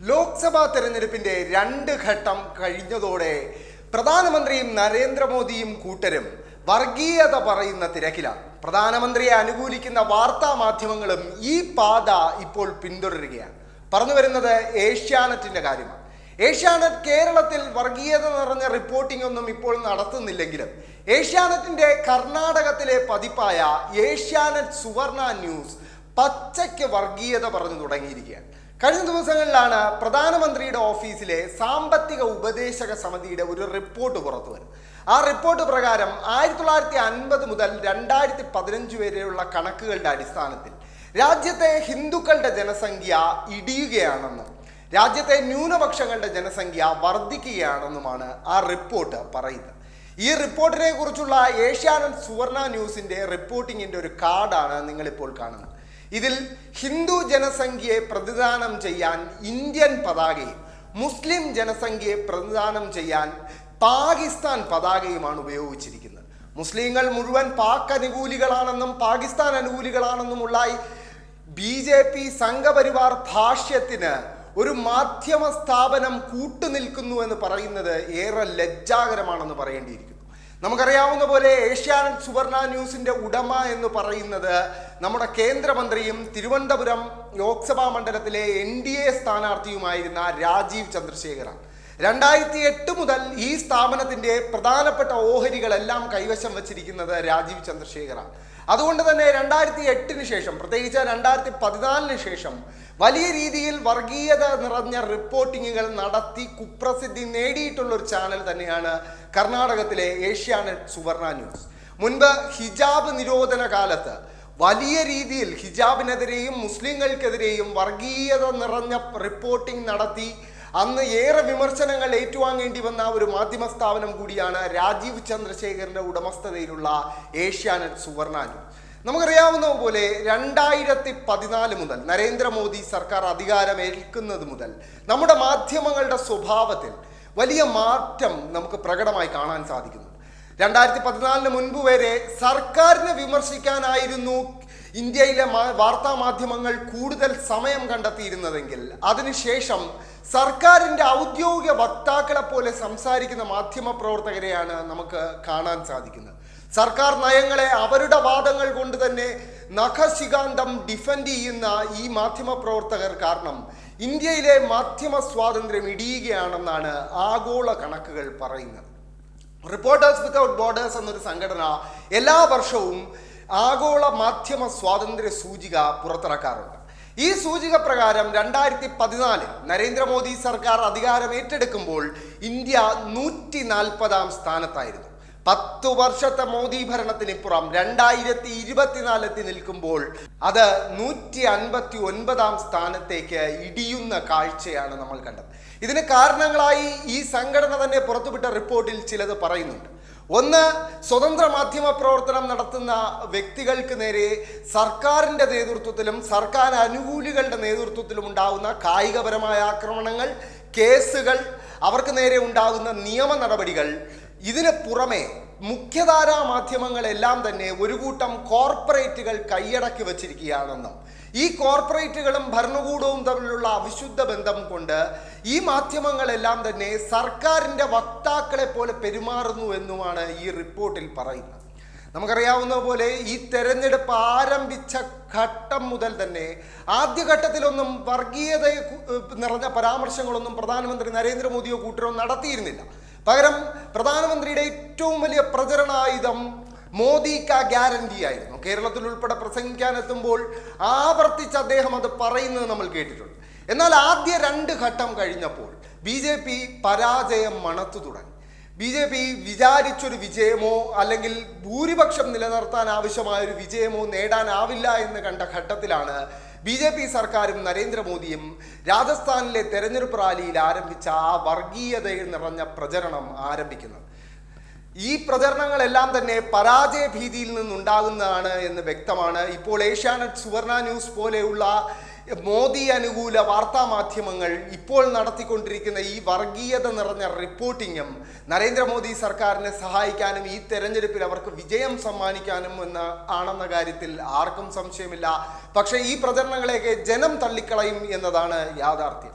ലോക്സഭാ തെരഞ്ഞെടുപ്പിന്റെ രണ്ട് ഘട്ടം കഴിഞ്ഞതോടെ പ്രധാനമന്ത്രിയും നരേന്ദ്രമോദിയും കൂട്ടരും വർഗീയത പറയുന്ന തിരക്കിലാണ് പ്രധാനമന്ത്രിയെ അനുകൂലിക്കുന്ന വാർത്താ മാധ്യമങ്ങളും ഈ പാത ഇപ്പോൾ പിന്തുടരുകയാണ്. പറഞ്ഞു വരുന്നത് ഏഷ്യാനെറ്റിന്റെ കാര്യമാണ്. ഏഷ്യാനെറ്റ് കേരളത്തിൽ വർഗീയത നിറഞ്ഞ റിപ്പോർട്ടിംഗ് ഒന്നും ഇപ്പോൾ നടത്തുന്നില്ലെങ്കിലും ഏഷ്യാനെറ്റിന്റെ കർണാടകത്തിലെ പതിപ്പായ ഏഷ്യാനെറ്റ് സുവർണ ന്യൂസ് പച്ചയ്ക്ക് വർഗീയത പറഞ്ഞു തുടങ്ങിയിരിക്കുകയാണ്. കഴിഞ്ഞ ദിവസങ്ങളിലാണ് പ്രധാനമന്ത്രിയുടെ ഓഫീസിലെ സാമ്പത്തിക ഉപദേശക സമിതിയുടെ ഒരു റിപ്പോർട്ട് പുറത്തു വരും ആ റിപ്പോർട്ട് പ്രകാരം ആയിരത്തി തൊള്ളായിരത്തി അൻപത് മുതൽ രണ്ടായിരത്തി പതിനഞ്ച് വരെയുള്ള കണക്കുകളുടെ അടിസ്ഥാനത്തിൽ രാജ്യത്തെ ഹിന്ദുക്കളുടെ ജനസംഖ്യ ഇടിയുകയാണെന്നും രാജ്യത്തെ ന്യൂനപക്ഷങ്ങളുടെ ജനസംഖ്യ വർദ്ധിക്കുകയാണെന്നുമാണ് ആ റിപ്പോർട്ട് പറയുന്നത്. ഈ റിപ്പോർട്ടിനെ കുറിച്ചുള്ള ഏഷ്യാനെറ്റ് സുവർണ ന്യൂസിന്റെ റിപ്പോർട്ടിങ്ങിന്റെ ഒരു കാർഡാണ് നിങ്ങളിപ്പോൾ കാണുന്നത്. ഇതിൽ ഹിന്ദു ജനസംഖ്യയെ പ്രതിദാനം ചെയ്യാൻ ഇന്ത്യൻ പതാകയും മുസ്ലിം ജനസംഖ്യയെ പ്രതിദാനം ചെയ്യാൻ പാകിസ്ഥാൻ പതാകയുമാണ് ഉപയോഗിച്ചിരിക്കുന്നത്. മുസ്ലിങ്ങൾ മുഴുവൻ പാക് അനുകൂലികളാണെന്നും പാകിസ്ഥാൻ അനുകൂലികളാണെന്നുമുള്ളായി ബി ജെ പി സംഘപരിവാർ ഭാഷ്യത്തിന് ഒരു മാധ്യമ സ്ഥാപനം കൂട്ടുനിൽക്കുന്നു എന്ന് പറയുന്നത് ഏറെ ലജ്ജാകരമാണെന്ന് പറയേണ്ടിയിരിക്കുന്നു. നമുക്കറിയാവുന്ന പോലെ ഏഷ്യാനെറ്റ് സുവർണ ന്യൂസിന്റെ ഉടമ എന്ന് പറയുന്നത് നമ്മുടെ കേന്ദ്രമന്ത്രിയും തിരുവനന്തപുരം ലോക്സഭാ മണ്ഡലത്തിലെ എൻ ഡി എ സ്ഥാനാർത്ഥിയുമായിരുന്ന രാജീവ് ചന്ദ്രശേഖറാണ് രണ്ടായിരത്തി എട്ട് മുതൽ ഈ സ്ഥാപനത്തിന്റെ പ്രധാനപ്പെട്ട ഓഹരികളെല്ലാം കൈവശം വച്ചിരിക്കുന്നത് രാജീവ് ചന്ദ്രശേഖറാണ്. അതുകൊണ്ട് തന്നെ രണ്ടായിരത്തി എട്ടിന് ശേഷം പ്രത്യേകിച്ച് രണ്ടായിരത്തി പതിനാലിന് ശേഷം വലിയ രീതിയിൽ വർഗീയത നിറഞ്ഞ റിപ്പോർട്ടിങ്ങുകൾ നടത്തി കുപ്രസിദ്ധി നേടിയിട്ടുള്ള ഒരു ചാനൽ തന്നെയാണ് കർണാടകത്തിലെ ഏഷ്യാനെറ്റ് സുവർണ ന്യൂസ്. മുൻപ് ഹിജാബ് നിരോധന കാലത്ത് വലിയ രീതിയിൽ ഹിജാബിനെതിരെയും മുസ്ലിങ്ങൾക്കെതിരെയും വർഗീയത നിറഞ്ഞ റിപ്പോർട്ടിംഗ് നടത്തി അന്ന് ഏറെ വിമർശനങ്ങൾ ഏറ്റുവാങ്ങേണ്ടി വന്ന ഒരു മാധ്യമ സ്ഥാപനം കൂടിയാണ് രാജീവ് ചന്ദ്രശേഖരന്റെ ഉടമസ്ഥതയിലുള്ള ഏഷ്യാനെറ്റ് സുവർണ നമുക്കറിയാവുന്ന പോലെ രണ്ടായിരത്തി പതിനാല് മുതൽ നരേന്ദ്രമോദി സർക്കാർ അധികാരമേൽക്കുന്നത് മുതൽ നമ്മുടെ മാധ്യമങ്ങളുടെ സ്വഭാവത്തിൽ വലിയ മാറ്റം നമുക്ക് പ്രകടമായി കാണാൻ സാധിക്കുന്നു. രണ്ടായിരത്തി പതിനാലിന് മുൻപ് വരെ സർക്കാരിനെ വിമർശിക്കാനായിരുന്നു ഇന്ത്യയിലെ വാർത്താ മാധ്യമങ്ങൾ കൂടുതൽ സമയം കണ്ടെത്തിയിരുന്നതെങ്കിൽ അതിനുശേഷം സർക്കാരിന്റെ ഔദ്യോഗിക വക്താക്കളെ പോലെ സംസാരിക്കുന്ന മാധ്യമ പ്രവർത്തകരെയാണ് നമുക്ക് കാണാൻ സാധിക്കുന്നത്. സർക്കാർ നയങ്ങളെ അവരുടെ വാദങ്ങൾ കൊണ്ട് തന്നെ നഖശികാന്തം ഡിഫെൻഡ് ചെയ്യുന്ന ഈ മാധ്യമ പ്രവർത്തകർ കാരണം ഇന്ത്യയിലെ മാധ്യമ സ്വാതന്ത്ര്യം ഇടിയുകയാണെന്നാണ് ആഗോള കണക്കുകൾ പറയുന്നത്. റിപ്പോർട്ടേഴ്സ് വിത്തൗട്ട് ബോർഡേഴ്സ് എന്നൊരു സംഘടന എല്ലാ വർഷവും ആഗോള മാധ്യമ സ്വാതന്ത്ര്യ സൂചിക പുറത്തിറക്കാറുണ്ട്. ഈ സൂചിക പ്രകാരം രണ്ടായിരത്തി പതിനാലിൽ നരേന്ദ്രമോദി സർക്കാർ അധികാരം ഏറ്റെടുക്കുമ്പോൾ ഇന്ത്യ നൂറ്റി നാൽപ്പതാം സ്ഥാനത്തായിരുന്നു. പത്തു വർഷത്തെ മോദി ഭരണത്തിനിപ്പുറം രണ്ടായിരത്തി ഇരുപത്തിനാലെത്തി നിൽക്കുമ്പോൾ അത് നൂറ്റി അൻപത്തി ഒൻപതാം സ്ഥാനത്തേക്ക് ഇടിയുന്ന കാഴ്ചയാണ് നമ്മൾ കണ്ടത്. ഇതിന് കാരണങ്ങളായി ഈ സംഘടന തന്നെ പുറത്തുവിട്ട റിപ്പോർട്ടിൽ ചിലത് പറയുന്നുണ്ട്. ഒന്ന് സ്വതന്ത്ര മാധ്യമ പ്രവർത്തനം നടത്തുന്ന വ്യക്തികൾക്ക് നേരെ സർക്കാരിന്റെ നേതൃത്വത്തിലും സർക്കാർ അനുകൂലികളുടെ നേതൃത്വത്തിലും ഉണ്ടാകുന്ന കായികപരമായ ആക്രമണങ്ങൾ കേസുകൾ അവർക്ക് നേരെ ഉണ്ടാകുന്ന നിയമ നടപടികൾ. ഇതിന് പുറമെ മുഖ്യധാരാ മാധ്യമങ്ങളെല്ലാം തന്നെ ഒരു കൂട്ടം കോർപ്പറേറ്റുകൾ കൈയടക്കി വച്ചിരിക്കുകയാണെന്നും ഈ കോർപ്പറേറ്റുകളും ഭരണകൂടവും തമ്മിലുള്ള അവിശുദ്ധ ബന്ധം കൊണ്ട് ഈ മാധ്യമങ്ങളെല്ലാം തന്നെ സർക്കാരിന്റെ വക്താക്കളെ പോലെ പെരുമാറുന്നു എന്നുമാണ് ഈ റിപ്പോർട്ടിൽ പറയുന്നത്. നമുക്കറിയാവുന്ന പോലെ ഈ തെരഞ്ഞെടുപ്പ് ആരംഭിച്ച ഘട്ടം മുതൽ തന്നെ ആദ്യഘട്ടത്തിലൊന്നും വർഗീയതയെ നിറഞ്ഞ പരാമർശങ്ങളൊന്നും പ്രധാനമന്ത്രി നരേന്ദ്രമോദിയോ കൂട്ടരോ നടത്തിയിരുന്നില്ല. പകരം പ്രധാനമന്ത്രിയുടെ ഏറ്റവും വലിയ പ്രചരണായുധം മോദി കാ ഗ്യാരണ്ടി ആയിരുന്നു. കേരളത്തിൽ ഉൾപ്പെടെ പ്രസംഗിക്കാൻ എത്തുമ്പോൾ ആവർത്തിച്ച് അദ്ദേഹം അത് പറയുന്നത് നമ്മൾ കേട്ടിട്ടുണ്ട്. എന്നാൽ ആദ്യ രണ്ട് ഘട്ടം കഴിഞ്ഞപ്പോൾ ബി ജെ പി പരാജയം മണത്തു തുടങ്ങി. ബി ജെ പി വിചാരിച്ചൊരു വിജയമോ അല്ലെങ്കിൽ ഭൂരിപക്ഷം നിലനിർത്താൻ ആവശ്യമായ ഒരു വിജയമോ നേടാനാവില്ല എന്ന് കണ്ട ഘട്ടത്തിലാണ് ബി ജെ പി സർക്കാരും നരേന്ദ്രമോദിയും രാജസ്ഥാനിലെ തെരഞ്ഞെടുപ്പ് റാലിയിൽ ആരംഭിച്ച ആ വർഗീയതയിൽ നിറഞ്ഞ പ്രചരണം ആരംഭിക്കുന്നത്. ഈ പ്രചരണങ്ങളെല്ലാം തന്നെ പരാജയ ഭീതിയിൽ നിന്നുണ്ടാകുന്നതാണ് എന്ന് വ്യക്തമാണ്. ഇപ്പോൾ ഏഷ്യാനെറ്റ് സുവർണ ന്യൂസ് പോലെയുള്ള മോദി അനുകൂല വാർത്താ മാധ്യമങ്ങൾ ഇപ്പോൾ നടത്തിക്കൊണ്ടിരിക്കുന്ന ഈ വർഗീയത നിറഞ്ഞ റിപ്പോർട്ടിങ്ങും നരേന്ദ്രമോദി സർക്കാരിനെ സഹായിക്കാനും ഈ തെരഞ്ഞെടുപ്പിൽ അവർക്ക് വിജയം സമ്മാനിക്കാനും എന്ന് ആണെന്ന കാര്യത്തിൽ ആർക്കും സംശയമില്ല. പക്ഷേ ഈ പ്രചരണങ്ങളെയൊക്കെ ജനം തള്ളിക്കളയും എന്നതാണ് യാഥാർത്ഥ്യം.